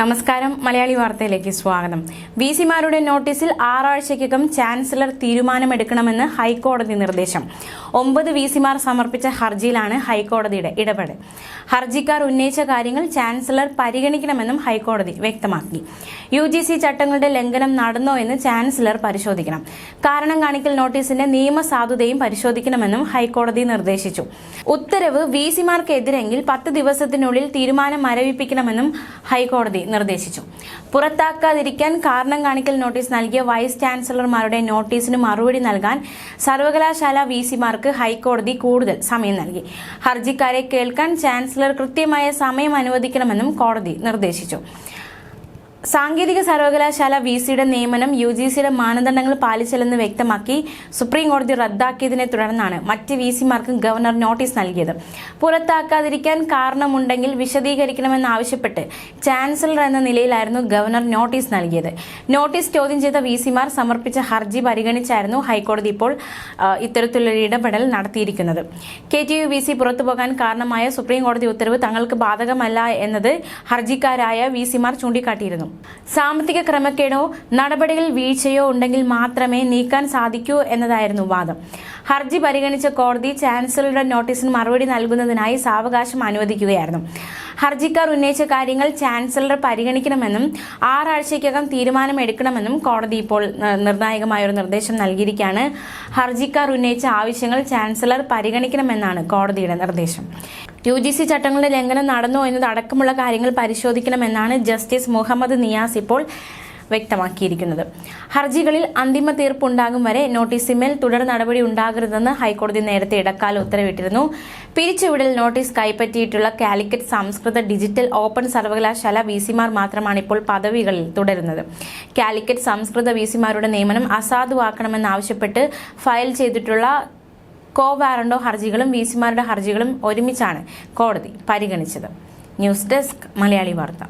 നമസ്കാരം. മലയാളി വാർത്തയിലേക്ക് സ്വാഗതം. വി സിമാരുടെ നോട്ടീസിൽ ആറാഴ്ചയ്ക്കകം ചാൻസലർ തീരുമാനമെടുക്കണമെന്ന് ഹൈക്കോടതി നിർദ്ദേശം. ഒമ്പത് വി സിമാർ സമർപ്പിച്ച ഹർജിയിലാണ് ഹൈക്കോടതിയുടെ ഇടപെടൽ. ഹർജിക്കാർ ഉന്നയിച്ച കാര്യങ്ങൾ ചാൻസലർ പരിഗണിക്കണമെന്നും ഹൈക്കോടതി വ്യക്തമാക്കി. യു ചട്ടങ്ങളുടെ ലംഘനം നടന്നോ എന്ന് ചാൻസലർ പരിശോധിക്കണം. കാരണം കാണിക്കൽ നോട്ടീസിന്റെ നിയമസാധുതയും പരിശോധിക്കണമെന്നും ഹൈക്കോടതി നിർദ്ദേശിച്ചു. ഉത്തരവ് വി സിമാർക്കെതിരെങ്കിൽ പത്ത് ദിവസത്തിനുള്ളിൽ തീരുമാനം മരവിപ്പിക്കണമെന്നും ഹൈക്കോടതി നിർദ്ദേശിച്ചു. പുറത്താക്കാതിരിക്കാൻ കാരണം കാണിക്കൽ നോട്ടീസ് നൽകിയ വൈസ് ചാൻസലർമാരുടെ നോട്ടീസിന് മറുപടി നൽകാൻ സർവകലാശാല വി സിമാർക്ക് ഹൈക്കോടതി കൂടുതൽ സമയം നൽകി. ഹർജിക്കാരെ കേൾക്കാൻ ചാൻസലർ കൃത്യമായ സമയം അനുവദിക്കണമെന്നും കോടതി നിർദ്ദേശിച്ചു. സാങ്കേതിക സർവകലാശാല വി സിയുടെ നിയമനം യു ജി സിയുടെ മാനദണ്ഡങ്ങൾ പാലിച്ചില്ലെന്ന് വ്യക്തമാക്കി സുപ്രീം കോടതി റദ്ദാക്കിയതിനെ തുടർന്നാണ് മറ്റ് വി സിമാർക്കും ഗവർണർ നോട്ടീസ് നൽകിയത്. പുറത്താക്കാതിരിക്കാൻ കാരണമുണ്ടെങ്കിൽ വിശദീകരിക്കണമെന്നാവശ്യപ്പെട്ട് ചാൻസലർ എന്ന നിലയിലായിരുന്നു ഗവർണർ നോട്ടീസ് നൽകിയത്. നോട്ടീസ് ചോദ്യം ചെയ്ത വി സിമാർ സമർപ്പിച്ച ഹർജി പരിഗണിച്ചായിരുന്നു ഹൈക്കോടതി ഇപ്പോൾ ഇത്തരത്തിലൊരു ഇടപെടൽ നടത്തിയിരിക്കുന്നത്. K T U V C പുറത്തുപോകാൻ കാരണമായ സുപ്രീം കോടതി ഉത്തരവ് തങ്ങൾക്ക് ബാധകമല്ല എന്നത് ഹർജിക്കാരായ വി സിമാർ ചൂണ്ടിക്കാട്ടിയിരുന്നു. സാമ്പത്തിക ക്രമക്കേടോ നടപടിയിൽ വീഴ്ചയോ ഉണ്ടെങ്കിൽ മാത്രമേ നീക്കാൻ സാധിക്കൂ എന്നതായിരുന്നു വാദം. ഹർജി പരിഗണിച്ച കോടതി ചാൻസലറുടെ നോട്ടീസിന് മറുപടി നൽകുന്നതിനായി സാവകാശം അനുവദിക്കുകയായിരുന്നു. ഹർജിക്കാർ ഉന്നയിച്ച കാര്യങ്ങൾ ചാൻസലർ പരിഗണിക്കണമെന്നും ആറാഴ്ചയ്ക്കകം തീരുമാനമെടുക്കണമെന്നും കോടതി ഇപ്പോൾ നിർണായകമായ ഒരു നിർദ്ദേശം നൽകിയിരിക്കുകയാണ്. ഹർജിക്കാർ ഉന്നയിച്ച ആവശ്യങ്ങൾ ചാൻസലർ പരിഗണിക്കണമെന്നാണ് കോടതിയുടെ നിർദ്ദേശം. യു ജി സി ചട്ടങ്ങളുടെ ലംഘനം നടന്നോ എന്നത് അടക്കമുള്ള കാര്യങ്ങൾ പരിശോധിക്കണമെന്നാണ് ജസ്റ്റിസ് മുഹമ്മദ് നിയാസ് ഇപ്പോൾ വ്യക്തമാക്കിയിരിക്കുന്നത്. ഹർജികളിൽ അന്തിമ തീർപ്പുണ്ടാകും വരെ നോട്ടീസിന്മേൽ തുടർ നടപടി ഉണ്ടാകരുതെന്ന് ഹൈക്കോടതി നേരത്തെ ഇടക്കാല ഉത്തരവിട്ടിരുന്നു. പിരിച്ചുവിടൽ നോട്ടീസ് കൈപ്പറ്റിയിട്ടുള്ള കാലിക്കറ്റ് സംസ്കൃത ഡിജിറ്റൽ ഓപ്പൺ സർവകലാശാല വി സിമാർ മാത്രമാണ് ഇപ്പോൾ പദവികളിൽ തുടരുന്നത്. കാലിക്കറ്റ് സംസ്കൃത വി സിമാരുടെ നിയമനം അസാധുവാക്കണമെന്നാവശ്യപ്പെട്ട് ഫയൽ ചെയ്തിട്ടുള്ള കോ വാറണ്ടോ ഹർജികളും വി സിമാരുടെ ഹർജികളും ഒരുമിച്ചാണ് കോടതി പരിഗണിച്ചത്. ന്യൂസ് ഡെസ്ക് മലയാളി വാർത്ത.